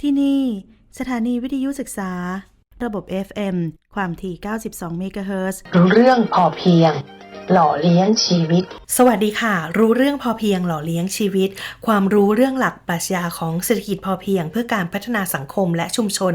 ที่นี่ สถานีวิทยุศึกษา ระบบ FM ความถี่ 92 เมกะเฮิรตซ์ รู้เรื่องพอเพียง หล่อเลี้ยงชีวิต สวัสดีค่ะ รู้เรื่องพอเพียงหล่อเลี้ยงชีวิต ความรู้เรื่องหลักปรัชญาของเศรษฐกิจพอเพียง เพื่อการพัฒนาสังคมและชุมชน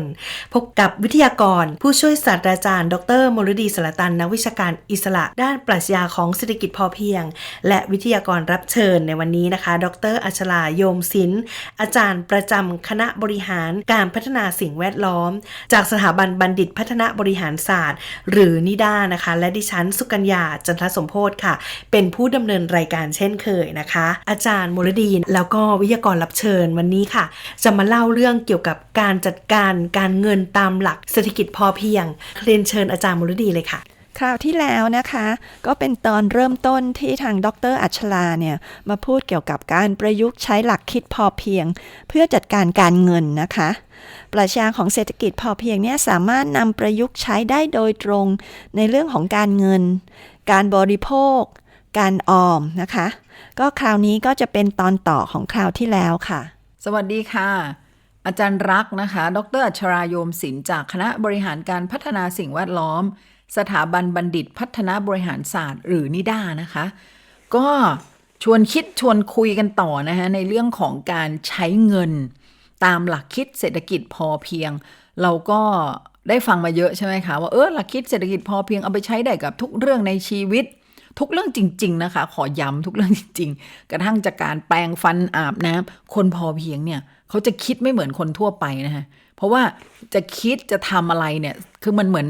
พบกับวิทยากร ผู้ช่วยศาสตราจารย์ ดรมรดีสารตันนักวิชาการอิสระ ด้านปรัชญาของเศรษฐกิจพอเพียง และวิทยากรรับเชิญในวันนี้นะคะ ดรอัชลาโยมศิลป์อาจารย์ประจำคณะบริหารการพัฒนาสิ่งแวดล้อม จากสถาบันบัณฑิตพัฒนาบริหารศาสตร์ หรือนิด้านะคะ และดิฉันสุกัญญาจันทสมโพธค่ะ เป็นผู้ดำเนินรายการเช่นเคยนะคะ อาจารย์มรดีนแล้วก็วิทยากรรับเชิญวันนี้ค่ะ จะมาเล่าเรื่องเกี่ยวกับการจัดการการเงินตามหลักเศรษฐกิจพอเพียงเรียนเชิญอาจารย์มรดีเลยค่ะคราวที่แล้วนะคะ ก็เป็นตอนเริ่มต้นที่ทางดรอัชลาเนี่ยมาพูดเกี่ยวกับการประยุกต์ใช้หลักคิดพอเพียง เพื่อจัดการการเงินนะคะ ปรัชญาของเศรษฐกิจพอเพียงเนี่ยสามารถนำประยุกต์ใช้ได้โดยตรงในเรื่องของการเงิน การบริโภค การออมนะคะ ก็คราวนี้ก็จะเป็นตอนต่อของคราวที่แล้วค่ะ สวัสดีค่ะ อาจารย์รักนะคะ ดรอัชรายมศิลป์จากคณะบริหารการพัฒนาสิ่งแวดล้อม สถาบันบัณฑิตพัฒนาบริหารศาสตร์ หรือนิด้านะคะ ก็ชวนคิดชวนคุยกันต่อนะคะในเรื่องของการใช้เงิน ตามหลักคิดเศรษฐกิจพอเพียง เราก็ได้ฟังมาเยอะใช่ไหมคะว่าเออหลักคิดเศรษฐกิจพอเพียงเอาไปใช้ได้กับทุกเรื่องในชีวิต ทุกเรื่องจริง ๆ นะคะ ขอย้ำทุกเรื่องจริง ๆ กระทั่งจากการแปรงฟันอาบน้ำคนพอเพียงเนี่ยเขาจะคิดไม่เหมือนคนทั่วไปนะคะเพราะว่าจะคิดจะทำอะไรเนี่ยคือมันเหมือน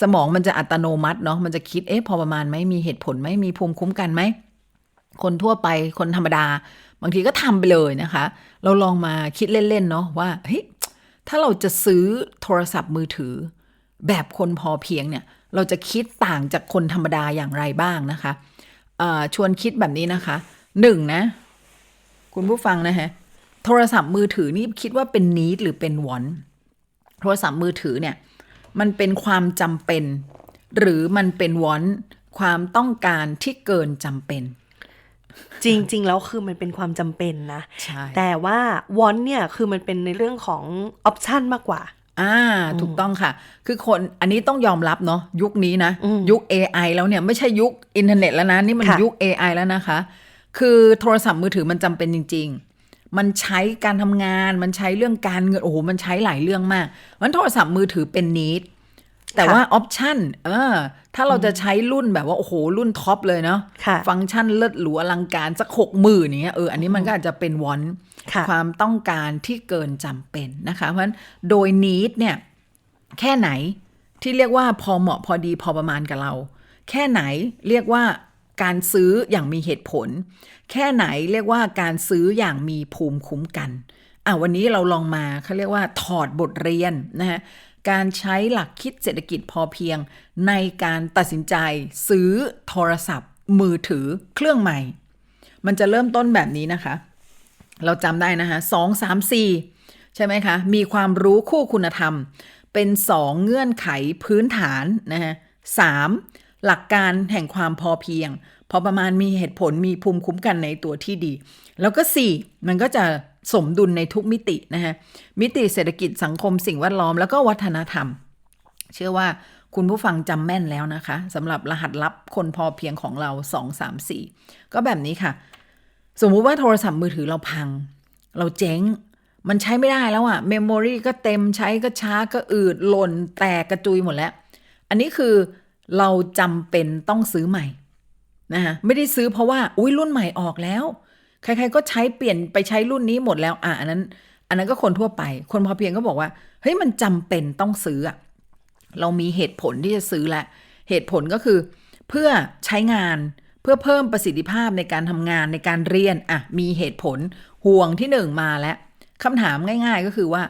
สมองมันจะอัตโนมัติเนาะมันจะคิดเอ๊ะพอประมาณไหมมีเหตุผลไหมมีภูมิคุ้มกันไหมคนทั่วไปคนธรรมดา บางทีก็ทำไปเลยนะคะ เราลองมาคิดเล่นๆเนาะว่าเฮ้ยถ้าเราจะซื้อโทรศัพท์มือถือ แบบคนพอเพียงเนี่ย เราจะคิดต่างจากคนธรรมดาอย่างไรบ้างนะคะชวนคิดแบบนี้นะคะหนึ่งนะ คุณผู้ฟังนะฮะโทรศัพท์มือถือนี่คิดว่าเป็นนีดหรือเป็นวอนโทรศัพท์มือถือเนี่ยมันเป็นความจำเป็น หรือมันเป็นวอนความต้องการที่เกินจำเป็น จริง ๆ แล้วคือมันเป็นความจำเป็นนะใช่แต่ว่าวอนเนี่ยคือมันเป็นในเรื่องของออปชันมากกว่าอ่าถูกต้องค่ะ คือคนอันนี้ต้องยอมรับเนาะยุคนี้นะอืมยุค AI แล้วเนี่ยไม่ใช่ยุคอินเทอร์เน็ตแล้วนะ นี่มันค่ะยุค AI แล้วนะคะ คือโทรศัพท์มือถือมันจำเป็นจริง ๆ มันใช้การทำงานมันใช้เรื่องการเงินโอ้โหมันใช้หลายเรื่องมากมันโทรศัพท์มือถือเป็นนิด แต่ว่าออปชันเออถ้าเราจะใช้รุ่นแบบว่า โอ้โห รุ่นท็อปเลยเนาะค่ะฟังก์ชันเลิศหรูอลังการสักหกหมื่นอย่างเงี้ยเอออันนี้มันก็อาจจะเป็นวอนค่ะความต้องการที่เกินจำเป็นนะคะ เพราะฉะนั้นโดยนิดเนี่ย แค่ไหนที่เรียกว่าพอเหมาะพอดีพอประมาณกับเรา แค่ไหนเรียกว่าการซื้ออย่างมีเหตุผล แค่ไหนเรียกว่าการซื้ออย่างมีภูมิคุ้มกันอะวันนี้เราลองมาเขาเรียกว่าถอดบทเรียนนะฮะ การใช้หลักคิดเศรษฐกิจพอเพียง ในการตัดสินใจซื้อโทรศัพท์ มือถือเครื่องใหม่ มันจะเริ่มต้นแบบนี้นะคะ เราจำได้นะคะสองสามสี่ใช่ไหมคะ มีความรู้คู่คุณธรรม เป็นสองเงื่อนไขพื้นฐานนะฮะสามหลักการแห่งความพอเพียง พอประมาณมีเหตุผลมีภูมิคุ้มกันในตัวที่ดี แล้วก็สี่มันก็จะ สมดุลในทุกมิตินะฮะมิติเศรษฐกิจสังคมสิ่งแวดล้อมแล้วก็วัฒนธรรม เชื่อว่าคุณผู้ฟังจำแม่นแล้วนะคะสำหรับรหัสลับคนพอเพียงของเรา 2 3 4 ก็แบบนี้ค่ะ สมมุติว่าโทรศัพท์มือถือเราพัง เราเจ๊ง มันใช้ไม่ได้แล้วอะเมมโมรีก็เต็มใช้ก็ช้าก็อืดหล่นแตกกระจุยหมดแล้ว อันนี้คือเราจำเป็นต้องซื้อใหม่นะคะไม่ได้ซื้อเพราะว่า อุ้ยรุ่นใหม่ออกแล้ว ใครๆก็ใช้เปลี่ยนไปใช้รุ่นนี้หมดแล้วอะอันนั้น อันนั้นก็คนทั่วไป คนพอเพียงก็บอกว่าเฮ้ยมันจำเป็นต้องซื้ออะเรามีเหตุผลที่จะซื้อแหละเหตุผลก็คือเพื่อใช้งานเพื่อเพิ่มประสิทธิภาพในการทำงานในการเรียนอะมีเหตุผลห่วงที่หนึ่งมาแล้วคำถามง่ายๆก็คือว่า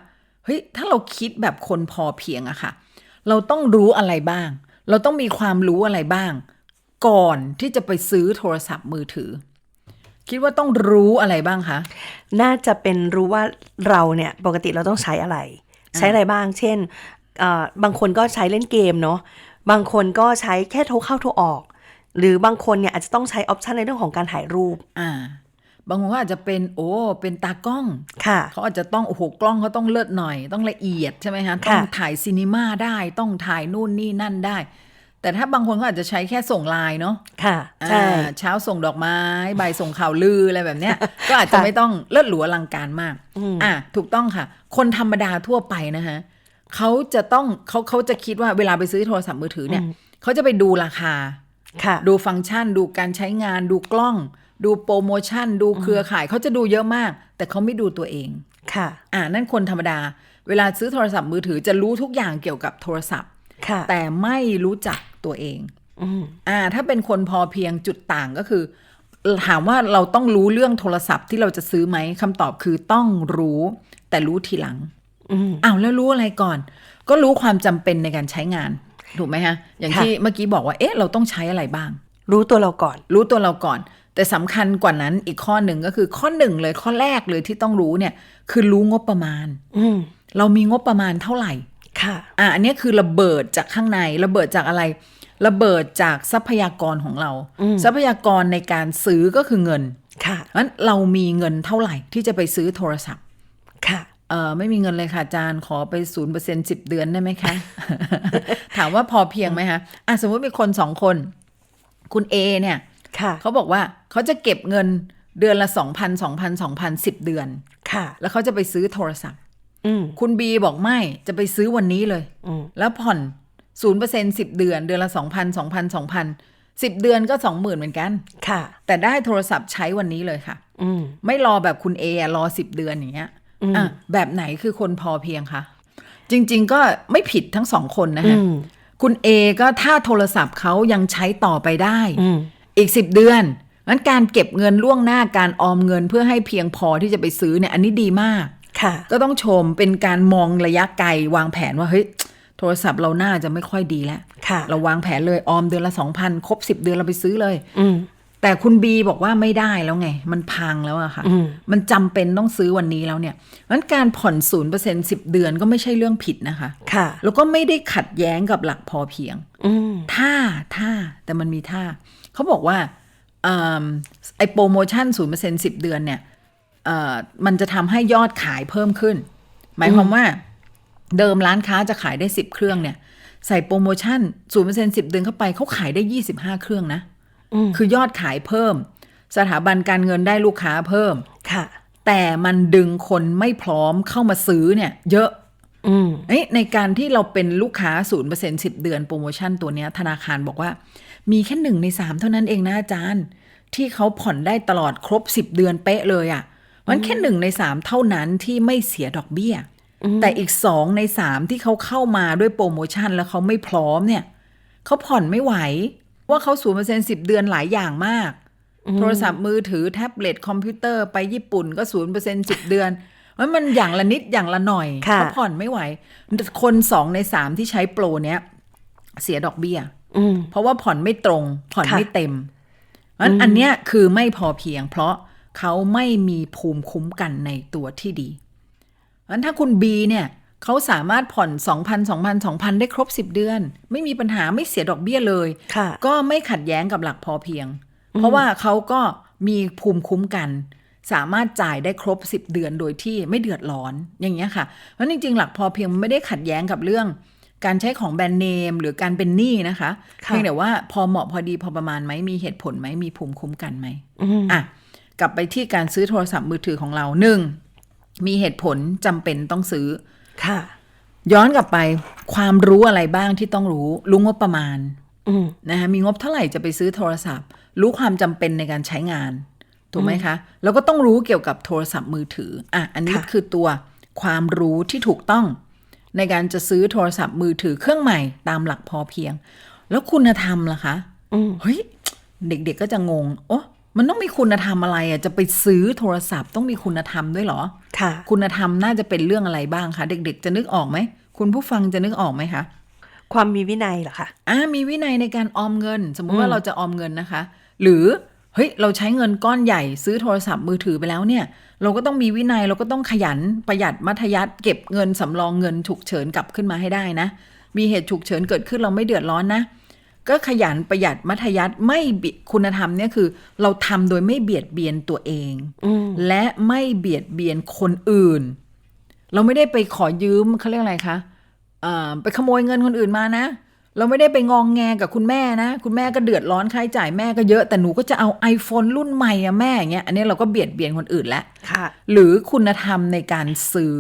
เฮ้ยถ้าเราคิดแบบคนพอเพียงอะค่ะ เราต้องรู้อะไรบ้าง เราต้องมีความรู้อะไรบ้าง ก่อนที่จะไปซื้อโทรศัพท์มือถือ คิดว่าต้องรู้อะไรบ้างคะ น่าจะเป็นรู้ว่าเราเนี่ยปกติเราต้องใช้อะไร ใช้อะไรบ้าง เช่นเอ่อบางคนก็ใช้เล่นเกมเนาะบางคนก็ใช้แค่โทรเข้าโทรออก หรือบางคนเนี่ยอาจจะต้องใช้ออปชันในเรื่องของการถ่ายรูปอ่าบางคนก็อาจจะเป็นโอ้เป็นตากล้องค่ะเขาอาจจะต้องโอ้โหกล้องเขาต้องเลิศหน่อย ต้องละเอียดใช่ไหมฮะต้องถ่ายซีนีมาได้ต้องถ่ายนู่นนี่นั่นได้ แต่ถ้าบางคนก็อาจจะใช้แค่ส่งไลน์เนาะค่ะใช่อ่าเช้าส่งดอกไม้บ่ายส่งข่าวลืออะไรแบบเนี้ย ก็อาจจะค่ะไม่ต้องเลิศหรูอลังการมากอืมอะถูกต้องค่ะ คนธรรมดาทั่วไปนะฮะเขาจะต้องเขาเขาจะคิดว่าเวลาไปซื้อโทรศัพท์มือถือเนี่ยเขาจะไปดูราคาค่ะ ดูฟังก์ชัน ดูการใช้งาน ดูกล้อง ดูโปรโมชั่น ดูเครือข่ายเขาจะดูเยอะมาก แต่เขาไม่ดูตัวเองค่ะ อ่านั่นคนธรรมดา เวลาซื้อโทรศัพท์มือถือจะรู้ทุกอย่างเกี่ยวกับโทรศัพท์ค่ะแต่ไม่รู้จัก ตัวเองอืมอ่า ถ้าเป็นคนพอเพียงจุดต่างก็คือ ถามว่าเราต้องรู้เรื่องโทรศัพท์ที่เราจะซื้อไหมคำตอบคือต้องรู้ แต่รู้ทีหลังอืมอ้าวแล้วรู้อะไรก่อน ก็รู้ความจำเป็นในการใช้งาน ถูกไหมฮะ อย่างค่ะที่เมื่อกี้บอกว่า เอ๊ะ เราต้องใช้อะไรบ้าง รู้ตัวเราก่อน รู้ตัวเราก่อน แต่สำคัญกว่านั้นอีกข้อหนึ่งก็คือข้อหนึ่งเลยข้อแรกเลยที่ต้องรู้เนี่ย คือรู้งบประมาณอืมเรามีงบประมาณเท่าไหร่ ค่ะอะอันนี้คือระเบิดจากข้างในระเบิดจากอะไร ระเบิดจากทรัพยากรของเราอืมทรัพยากรในการซื้อก็คือเงินค่ะงั้นเรามีเงินเท่าไหร่ที่จะไปซื้อโทรศัพท์ค่ะเออไม่มีเงินเลยค่ะอาจารย์ขอไปศูนย์เปอร์เซ็นสิบเดือนได้ไหมคะ ถามว่าพอเพียงไหมคะอะสมมติมีคนสองคน คุณเอเนี่ยค่ะเขาบอกว่าเขาจะเก็บเงินเดือนละสองพันสองพันสองพันสิบเดือน ค่ะ แล้วเขาจะไปซื้อโทรศัพท์อืม คุณบีบอกไม่จะไปซื้อวันนี้เลยอืมแล้วผ่อนศูนย์เปอร์เซ็นสิบเดือนเดือนละสองพันสองพันสองพันสิบเดือนก็สองหมื่นเหมือนกัน ค่ะ แต่ได้โทรศัพท์ใช้วันนี้เลยค่ะ อืมไม่รอแบบคุณเอะรอสิบเดือนอย่างเงี้ยอืมอะแบบไหนคือคนพอเพียงคะจริง ๆ ก็ไม่ผิดทั้งสองคนนะอืฮะมคุณเอก็ถ้าโทรศัพท์เขายังใช้ต่อไปได้อืมอีกสิบเดือนงั้นการเก็บเงินล่วงหน้าการออมเงินเพื่อให้เพียงพอที่จะไปซื้อเนี่ย อันนี้ดีมากค่ะ ก็ต้องชมเป็นการมองระยะไกลวางแผนว่าเฮ้ยโทรศัพท์เราน่าจะไม่ค่อยดีแล้วค่ะเราวางแผนเลยออมเดือนละสองพันครบสิบเดือนเราไปซื้อเลยอืมแต่คุณบีบอกว่าไม่ได้แล้วไง มันพังแล้วอะค่ะอืมมันจำเป็นต้องซื้อวันนี้แล้วเนี่ยงั้นการผ่อนศูนย์เปอร์เซ็นสิบเดือนก็ไม่ใช่เรื่องผิดนะคะ ค่ะ แล้วก็ไม่ได้ขัดแย้งกับหลักพอเพียงอืมถ้าถ้าแต่มันมีถ้าเขาบอกว่าอืมไอโปรโมชั่นศูนย์เปอร์เซ็นสิบเดือนเนี่ยเอ่อ มันจะทำให้ยอดขายเพิ่มขึ้น หมายความว่า เดิมร้านค้าจะขายได้สิบเครื่องเนี่ย ใส่โปรโมชั่นศูนย์เปอร์เซ็นสิบเดือนเข้าไปเขาขายได้ยี่สิบห้าเครื่องนะอืมคือยอดขายเพิ่ม สถาบันการเงินได้ลูกค้าเพิ่มค่ะ แต่มันดึงคนไม่พร้อมเข้ามาซื้อเนี่ย เยอะอืมเอ้ยในการที่เราเป็นลูกค้า0% 10เดือนโปรโมชั่นตัวเนี้ย ธนาคารบอกว่า มีแค่หนึ่งในสามเท่านั้นเองนะอาจารย์ ที่เขาผ่อนได้ตลอดครบ10เดือนเป๊ะเลยอะ่ะ มันแค่หนึ่งในสามเท่านั้นที่ไม่เสียดอกเบี้ย แต่อีกสองในสามที่เขาเข้ามาด้วยโปรโมชั่นแล้วเขาไม่พร้อมเนี่ยเขาผ่อนไม่ไหว ว่าเขาศูนย์เปอร์เซ็นสิบเดือนหลายอย่างมาก โทรศัพท์มือถือแท็บเล็ตคอมพิวเตอร์ไปญี่ปุ่นก็ศูนย์เปอร์เซ็นสิบเดือนมันมันอย่างละนิดอย่างละหน่อยค่ะเขาผ่อนไม่ไหว คนสองในสามที่ใช้โปรเนี้ยเสียดอกเบี้ยอืมเพราะว่าผ่อนไม่ตรง ผ่อนค่ะไม่เต็มอันอันเนี้ยคือไม่พอเพียง เพราะ เขาไม่มีภูมิคุ้มกันในตัวที่ดีอันถ้าคุณบีเนี่ยเขาสามารถผ่อน 2,000 2,000 2,000 ได้ครบ 10 เดือน ไม่มีปัญหาไม่เสียดอกเบี้ยเลยค่ะก็ไม่ขัดแย้งกับหลักพอเพียง เพราะว่าเขาก็มีภูมิคุ้มกัน สามารถจ่ายได้ครบ 10 เดือนโดยที่ไม่เดือดร้อนอย่างเงี้ยค่ะเพราะจริง ๆ หลักพอเพียงมันไม่ได้ขัดแย้งกับเรื่อง การใช้ของแบรนด์เนมหรือการเป็นหนี้นะคะค่ะเพียงแต่ว่าพอเหมาะพอดีพอประมาณไหมมีเหตุผลไหมมีภูมิคุ้มกันไหมอืมอะ กลับไปที่การซื้อโทรศัพท์มือถือของเราหนึ่งมีเหตุผลจำเป็นต้องซื้อค่ะ ย้อนกลับไปความรู้อะไรบ้างที่ต้องรู้รู้งบประมาณอืมนะคะมีงบเท่าไหร่จะไปซื้อโทรศัพท์ รู้ความจำเป็นในการใช้งานถูกไหมคะ แล้วก็ต้องรู้เกี่ยวกับโทรศัพท์มือถืออะอันนี้ค่ะคือตัวความรู้ที่ถูกต้อง ในการจะซื้อโทรศัพท์มือถือเครื่องใหม่ตามหลักพอเพียง แล้วคุณธรรมล่ะคะอืมเฮ้ยเด็กๆก็จะงงโอ้ มันต้องมีคุณธรรมอะไรอะจะไปซื้อโทรศัพท์ต้องมีคุณธรรมด้วยเหรอ ค่ะ คุณธรรมน่าจะเป็นเรื่องอะไรบ้างคะเด็ก ๆ จะนึกออกไหมคุณผู้ฟังจะนึกออกไหมคะความมีวินัยเหรอคะอ่ามีวินัยในการออมเงิน สมมุติว่าเราจะออมเงินนะคะ หรือเฮ้ยเราใช้เงินก้อนใหญ่ซื้อโทรศัพท์มือถือไปแล้วเนี่ย เราก็ต้องมีวินัยเราก็ต้องขยันประหยัดมัธยัติเก็บเงินสำรองเงินฉุกเฉินกลับขึ้นมาให้ได้นะ มีเหตุฉุกเฉินเกิดขึ้นเราไม่เดือดร้อนนะ ก็ขยันประหยัดมัธยัติไม่บิคุณธรรมเนี่ยคือ เราทำโดยไม่เบียดเบียนตัวเองอืมและไม่เบียดเบียนคนอื่น เราไม่ได้ไปขอยืมเขาเรียกอะไรคะอ่าไปขโมยเงินคนอื่นมานะ เราไม่ได้ไปงองแงกับคุณแม่นะ คุณแม่ก็เดือดร้อนค่าใช้จ่ายแม่ก็เยอะแต่หนูก็จะเอา iPhone รุ่นใหม่อะแม่อย่างเงี้ยอันนี้เราก็เบียดเบียนคนอื่นแล้วค่ะหรือคุณธรรมในการซื้อ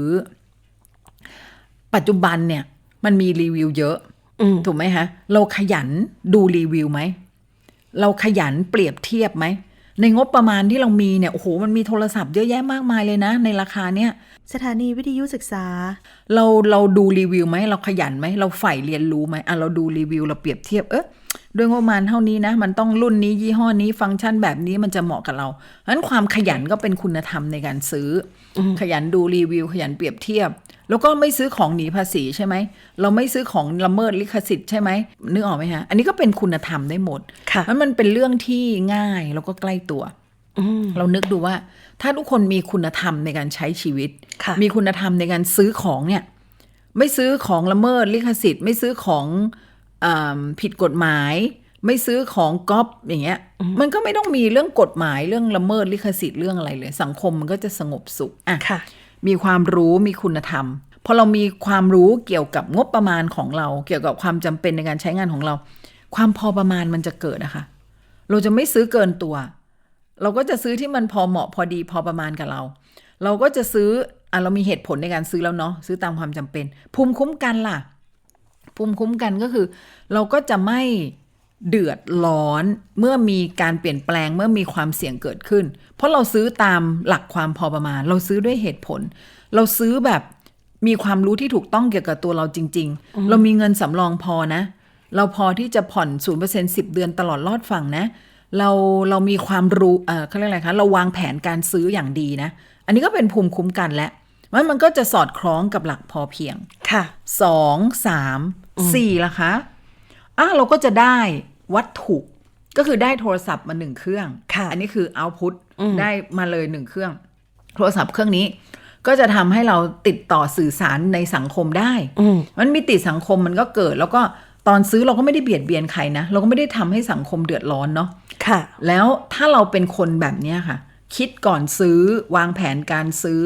ปัจจุบันเนี่ย มันมีรีวิวเยอะอืม ถูกไหมฮะ เราขยันดูรีวิวไหม เราขยันเปรียบเทียบไหม ในงบประมาณที่เรามีเนี่ย โอ้โห มันมีโทรศัพท์เยอะแยะมากมายเลยนะ ในราคาเนี้ยสถานีวิทยุศึกษา เราเราดูรีวิวไหม เราขยันไหม เราใฝ่เรียนรู้ไหมอะเราดูรีวิวเราเปรียบเทียบ เอ๊ะ ด้วยงบประมาณเท่านี้นะ มันต้องรุ่นนี้ยี่ห้อนี้ฟังก์ชันแบบนี้มันจะเหมาะกับเราเพราะฉะนั้นความขยันก็เป็นคุณธรรมในการซื้ออขยันดูรีวิว ขยันเปรียบเทียบ แล้วก็ไม่ซื้อของหนีภาษีใช่ไหม เราไม่ซื้อของละเมิดลิขสิทธิ์ใช่ไหมนึกออกไหมฮะ อันนี้ก็เป็นคุณธรรมได้หมดค่ะมันมันเป็นเรื่องที่ง่ายแล้วก็ใกล้ตัวอืมเรานึกดูว่า ถ้าทุกคนมีคุณธรรมในการใช้ชีวิตค่ะมีคุณธรรมในการซื้อของเนี่ย ไม่ซื้อของละเมิดลิขสิทธิ์ ไม่ซื้อของอา ผิดกฎหมาย ไม่ซื้อของก๊อปอย่างเงี้ย มันก็ไม่ต้องมีเรื่องกฎหมายเรื่องละเมิดลิขสิทธิ์เรื่องอะไรเลย สังคมมันก็จะสงบสุขอะค่ะมีความรู้มีคุณธรรมพอเรามีความรู้เกี่ยวกับงบประมาณของเรา เกี่ยวกับความจำเป็นในการใช้งานของเรา ความพอประมาณมันจะเกิดนะคะเราจะไม่ซื้อเกินตัว เราก็จะซื้อที่มันพอเหมาะพอดีพอประมาณกับเรา เราก็จะซื้ออะเรามีเหตุผลในการซื้อแล้วเนาะซื้อตามความจำเป็น ภูมิคุ้มกันล่ะ ภูมิคุ้มกันก็คือ เราก็จะไม่เดือดร้อนเมื่อมีการเปลี่ยนแปลงเมื่อมีความเสี่ยงเกิดขึ้น เพราะเราซื้อตามหลักความพอประมาณ เราซื้อด้วยเหตุผล เราซื้อแบบมีความรู้ที่ถูกต้องเกี่ยวกับตัวเราจริง ๆ เรามีเงินสำรองพอนะ เราพอที่จะผ่อนศูนย์เปอร์เซ็นสิบเดือนตลอดรอดฝั่งนะ เราเรามีความรู้เออเขาเรียกอะไรคะเราวางแผนการซื้ออย่างดีนะ อันนี้ก็เป็นภูมิคุ้มกันแล้ว มันมันก็จะสอดคล้องกับหลักพอเพียง ค่ะสองสามสี่ละคะอะเราก็จะได้วัตถุก็คือได้โทรศัพท์มาหนึ่งเครื่องค่ะอันนี้คือเอาพุตอืมได้มาเลยหนึ่งเครื่อง โทรศัพท์เครื่องนี้ ก็จะทำให้เราติดต่อสื่อสารในสังคมได้อืมมันมีติดสังคมมันก็เกิด แล้วก็ตอนซื้อเราก็ไม่ได้เบียดเบียนใครนะ เราก็ไม่ได้ทำให้สังคมเดือดร้อนเนาะ ค่ะ แล้วถ้าเราเป็นคนแบบเนี้ยค่ะ คิดก่อนซื้อ วางแผนการซื้อ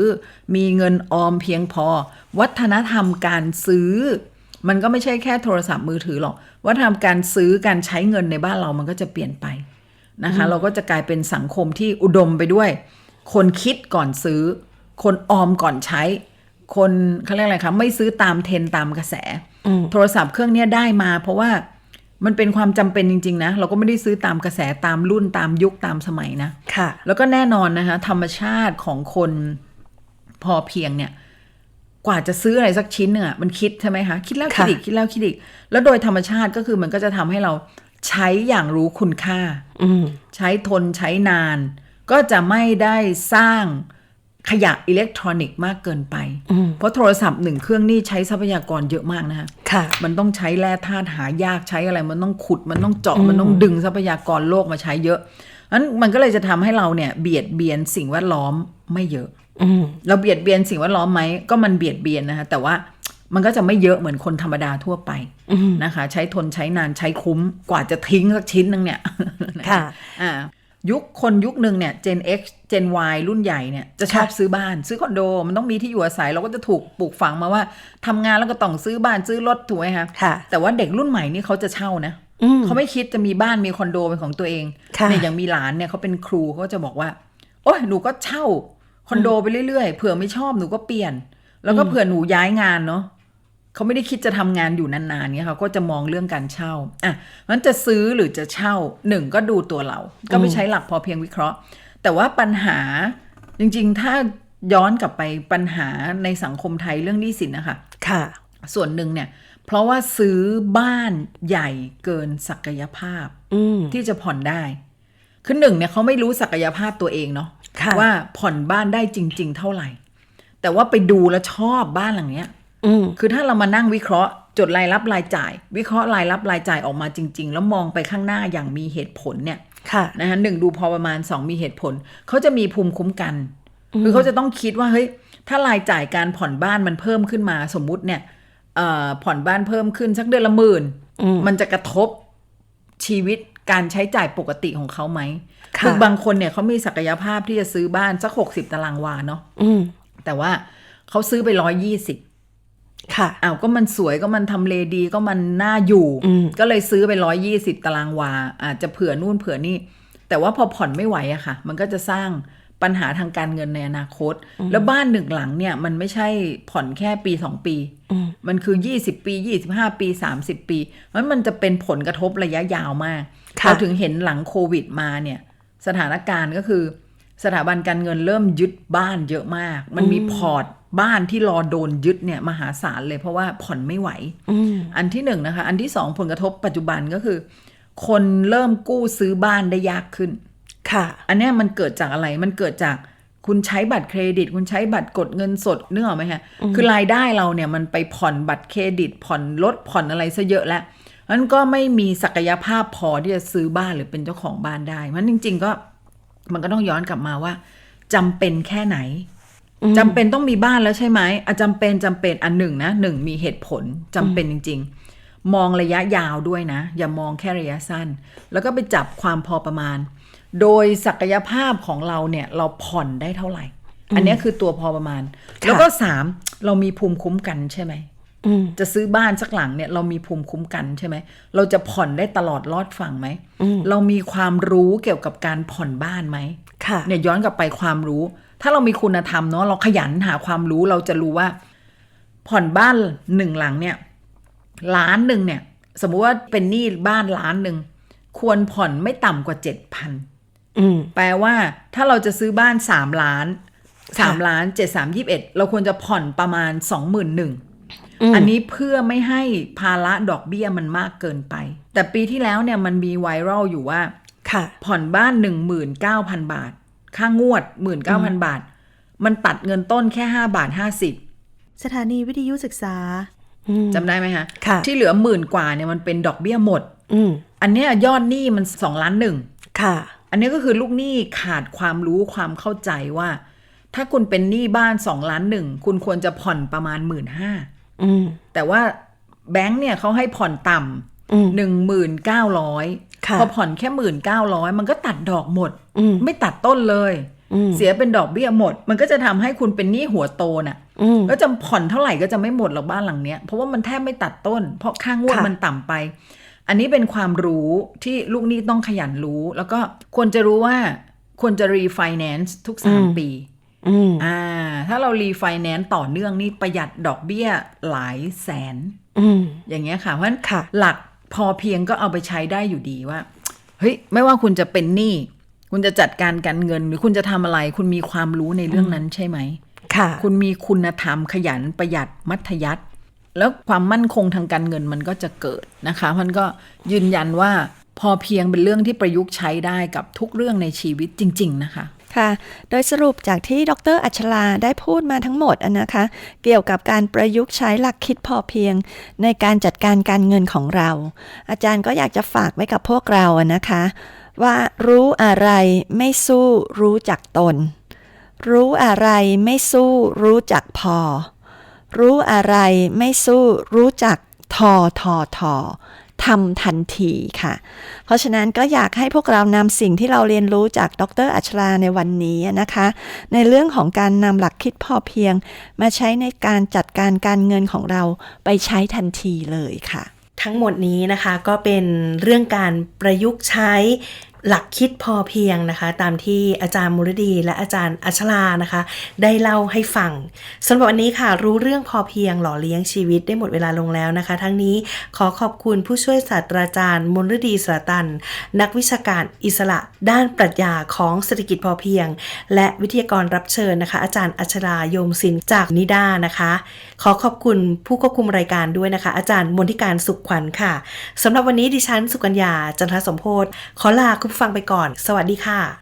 มีเงินออมเพียงพอ วัฒนธรรมการซื้อ มันก็ไม่ใช่แค่โทรศัพท์มือถือหรอก วัฒนธรรมการซื้อการใช้เงินในบ้านเรามันก็จะเปลี่ยนไปนะคะ เราก็จะกลายเป็นสังคมที่อุดมไปด้วย คนคิดก่อนซื้อ คนออมก่อนใช้ คนเขาเรียกอะไรคะไม่ซื้อตามเทรนด์ตามกระแสอืมโทรศัพท์เครื่องเนี้ยได้มา เพราะว่า มันเป็นความจำเป็นจริง ๆ นะ เราก็ไม่ได้ซื้อตามกระแสตามรุ่นตามยุคตามสมัยนะค่ะ แล้วก็แน่นอนนะคะ ธรรมชาติของคนพอเพียงเนี่ย กว่าจะซื้ออะไรสักชิ้นหนึ่งอะมันคิดใช่ไหมคะคิดแล้วคิดค่ะอีกคิดแล้วคิดอีกแล้วโดยธรรมชาติก็คือมันก็จะทำให้เราใช้อย่างรู้คุณค่าอืมใช้ทนใช้นาน ก็จะไม่ได้สร้าง ขยะอิเล็กทรอนิกส์มากเกินไปอืมเพราะโทรศัพท์หนึ่งเครื่องนี่ใช้ทรัพยากรเยอะมากนะคะค่ะมันต้องใช้แร่ธาตุหายากใช้อะไร มันต้องขุด มันต้องเจาะ มันต้องดึงทรัพยากรโลกมาใช้เยอะนั้นมันก็เลยจะทำให้เราเนี่ยเบียดเบียนสิ่งแวดล้อมไม่เยอะอืมเราเบียดเบียนสิ่งแวดล้อมไหมก็มันเบียดเบียนนะคะแต่ว่ามันก็จะไม่เยอะเหมือนคนธรรมดาทั่วไปอืมนะคะ ใช้ทนใช้นานใช้คุ้มกว่าจะทิ้งสักชิ้นหนึงเนี่ยค่ะอ่า ยุคคนยุคหนึ่งเนี่ย Gen X Gen Y รุ่นใหญ่เนี่ยจะชอบค่ะซื้อบ้าน ซื้อคอนโดมันต้องมีที่อยู่อาศัยเราก็จะถูกปลูกฝังมาว่าทำงานแล้วก็ต้องซื้อบ้านซื้อรถถูกไหมคะค่ะแต่ว่าเด็กรุ่นใหม่นี่เขาจะเช่านะอืมเขาไม่คิดจะมีบ้านมีคอนโดเป็นของตัวเองค่ะเนี่ยอย่างมีหลานเนี่ยเขาเป็นครูเขาจะบอกว่า โอ้ยหนูก็เช่าคอนโดไปเรื่อยๆเผื่อไม่ชอบหนูก็เปลี่ยน แล้วก็เผื่อหนูย้ายงานเนาะ เขาไม่ได้คิดจะทำงานอยู่นานๆเนี่ยเขาก็จะมองเรื่องการเช่าอะมันจะซื้อหรือจะเช่าหนึ่งก็ดูตัวเรา ก็ไม่ใช้หลักพอเพียงวิเคราะห์ แต่ว่าปัญหาจริงๆ ถ้าย้อนกลับไปปัญหาในสังคมไทยเรื่องหนี้สินนะคะค่ะ ส่วนหนึ่งเนี่ย เพราะว่าซื้อบ้านใหญ่เกินศักยภาพอืมที่จะผ่อนได้คือหนึ่งเนี่ยเขาไม่รู้ศักยภาพตัวเองเนาะค่ะว่าผ่อนบ้านได้จริง ๆ เท่าไหร่ แต่ว่าไปดูแล้วชอบบ้านหลังเนี้ยอืม คือถ้าเรามานั่งวิเคราะห์ จดรายรับรายจ่าย วิเคราะห์รายรับรายจ่ายออกมาจริง ๆ แล้วมองไปข้างหน้าอย่างมีเหตุผลเนี่ยค่ะนะคะหนึ่งดูพอประมาณสองมีเหตุผล เขาจะมีภูมิคุ้มกัน คือเขาจะต้องคิดว่าเฮ้ยถ้ารายจ่ายการผ่อนบ้านมันเพิ่มขึ้นมาสมมุติเนี่ยเอ่อผ่อนบ้านเพิ่มขึ้นสักเดือนละหมื่นอืมมันจะกระทบชีวิตการใช้จ่ายปกติของเขาไหมค่ะคือบางคนเนี่ยเขามีศักยภาพที่จะซื้อบ้านสักหกสิบตารางวาเนาะอืมแต่ว่าเขาซื้อไปร้อยยี่สิบ ค่ะอ้าวก็มันสวยก็มันทำเลดีก็มันน่าอยู่อืมก็เลยซื้อไปร้อยยี่สิบตารางวา อาจจะเผื่อนู่นเผื่อนี่ แต่ว่าพอผ่อนไม่ไหวอะค่ะ มันก็จะสร้างปัญหาทางการเงินในอนาคต แล้วบ้านหนึ่งหลังเนี่ยมันไม่ใช่ผ่อนแค่ปีสองปีอืมมันคือ20ปี25ปี30ปีมันมันจะเป็นผลกระทบระยะยาวมากค่ะเราถึงเห็นหลังโควิดมาเนี่ย สถานการณ์ก็คือสถาบันการเงินเริ่มยึดบ้านเยอะมาก มันมีพอร์ต บ้านที่รอโดนยึดเนี่ยมหาศาลเลยเพราะว่าผ่อนไม่ไหวอืมอันที่หนึ่งนะคะ อันที่สองผลกระทบปัจจุบันก็คือ คนเริ่มกู้ซื้อบ้านได้ยากขึ้น ค่ะ อันเนี้ยมันเกิดจากอะไรมันเกิดจากคุณใช้บัตรเครดิต คุณใช้บัตรกดเงินสดนึกออกไหมคะคือรายได้เราเนี่ยมันไปผ่อนบัตรเครดิต ผ่อนรถผ่อนอะไรซะเยอะแล้วนั้นก็ไม่มีศักยภาพพอที่จะซื้อบ้านหรือเป็นเจ้าของบ้านได้มันจริง ๆ ก็มันก็ต้องย้อนกลับมาว่าจำเป็นแค่ไหน จำเป็นต้องมีบ้านแล้วใช่ไหมอะจำเป็นจำเป็นอันหนึ่งนะหนึ่งมีเหตุผลจำเป็นจริง ๆ มองระยะยาวด้วยนะ อย่ามองแค่ระยะสั้น แล้วก็ไปจับความพอประมาณ โดยศักยภาพของเราเนี่ยเราผ่อนได้เท่าไหร่ อันเนี้ยคือตัวพอประมาณ แล้วก็สามเรามีภูมิคุ้มกันใช่ไหมอืมจะซื้อบ้านสักหลังเนี่ยเรามีภูมิคุ้มกันใช่ไหม เราจะผ่อนได้ตลอดรอดฝั่งไหม เรามีความรู้เกี่ยวกับการผ่อนบ้านไหมค่ะ เนี่ยย้อนกลับไปความรู้ ถ้าเรามีคุณธรรมเนาะเราขยันหาความรู้เราจะรู้ว่า ผ่อนบ้านหนึ่งหลังเนี่ยล้านหนึ่งเนี่ย สมมุติว่าเป็นหนี้บ้านล้านหนึ่งควรผ่อนไม่ต่ำกว่าเจ็ดพันอืมแปลว่า ถ้าเราจะซื้อบ้านสามล้านค่ะสามล้านเจ็ดสามยี่สิบเอ็ดเราควรจะผ่อนประมาณสองหมื่นหนึ่งมอันนี้เพื่อไม่ให้ภาระดอกเบี้ยมันมากเกินไป แต่ปีที่แล้วเนี่ยมันมีไวรัลอยู่ว่า ค่ะผ่อนบ้าน19,000บาท ค่างวด19,000บาท มันตัดเงินต้นแค่5บาท50สถานีวิทยุศึกษาอืมจำได้ไหมคะค่ะที่เหลือหมื่นกว่าเนี่ยมันเป็นดอกเบี้ยหมด อืมอันเนี้ยยอดหนี้มัน2ล้านหนึ่งค่ะ อันนี้ก็คือลูกหนี้ขาดความรู้ความเข้าใจว่า ถ้าคุณเป็นหนี้บ้าน2ล้านหนึ่งคุณควรจะผ่อนประมาณ1 5ื่นห้าอืมแต่ว่าแบงค์เนี่ยเขาให้ผ่อนต่อืมำหนึ่งหมื่นเก้าร้อยค่ะ พอผ่อนแค่หมื่นเก้าร้อยมันก็ตัดดอกหมดอืมไม่ตัดต้นเลยอืมเสียเป็นดอกเบี้ยหมด มันก็จะทำให้คุณเป็นหนี้หัวโตน่ะอืมก็จะผ่อนเท่าไหร่ก็จะไม่หมดหรอกบ้านหลังเนี้ยเพราะว่ามันแทบไม่ตัดต้น เพราะค่างวดค่ะมันต่ำไป อันนี้เป็นความรู้ที่ลูกหนี้ต้องขยันรู้ แล้วก็ควรจะรู้ว่าควรจะรีไฟแนนซ์ทุกสามปีอืมอ่า ถ้าเรารีไฟแนนซ์ต่อเนื่องนี่ประหยัดดอกเบี้ยหลายแสนอืมอย่างเงี้ยค่ะ เพราะฉะนั้นค่ะหลัก พอเพียงก็เอาไปใช้ได้อยู่ดีว่าเฮ้ยไม่ว่าคุณจะเป็นหนี้คุณจะจัดการการเงิน หรือคุณจะทำอะไร คุณมีความรู้ในเรื่องนั้นใช่ไหมค่ะ คุณมีคุณธรรมขยันประหยัดมัธยัติแล้วความมั่นคงทางการเงินมันก็จะเกิดนะคะ มันก็ยืนยันว่าพอเพียงเป็นเรื่องที่ประยุกต์ใช้ได้กับทุกเรื่องในชีวิตจริง ๆ นะคะ ค่ะ โดยสรุปจากที่ดรอัชลาได้พูดมาทั้งหมดนะคะ เกี่ยวกับการประยุกต์ใช้หลักคิดพอเพียง ในการจัดการการเงินของเรา อาจารย์ก็อยากจะฝากไว้กับพวกเราอะนะคะ ว่ารู้อะไรไม่สู้รู้จักตน รู้อะไรไม่สู้รู้จักพอ รู้อะไรไม่สู้รู้จักทอทอทอ ทำทันทีค่ะ เพราะฉะนั้นก็อยากให้พวกเรานำสิ่งที่เราเรียนรู้จากดรอัชราในวันนี้นะคะ ในเรื่องของการนำหลักคิดพอเพียง มาใช้ในการจัดการการเงินของเราไปใช้ทันทีเลยค่ะ ทั้งหมดนี้นะคะก็เป็นเรื่องการประยุกต์ใช้ หลักคิดพอเพียงนะคะ ตามที่อาจารย์มุรดีและอาจารย์อัชลานะคะ ได้เล่าให้ฟังสำหรับวันนี้ค่ะ รู้เรื่องพอเพียงหล่อเลี้ยงชีวิตได้หมดเวลาลงแล้วนะคะ ทั้งนี้ขอขอบคุณผู้ช่วยศาสตราจารย์มนฤดีสระตัน นักวิชาการอิสระ ด้านปรัชญาของเศรษฐกิจพอเพียง และวิทยากรรับเชิญนะคะ อาจารย์อัชราโยมศิลป์จากนิด้านะคะ ขอขอบคุณผู้ควบคุมรายการด้วยนะคะ อาจารย์มนทิการสุขขวัญค่ะสำหรับวันนี้ดิฉันสุกัญญาจันทสมโพธขอลาคุณฟังไปก่อน สวัสดีค่ะ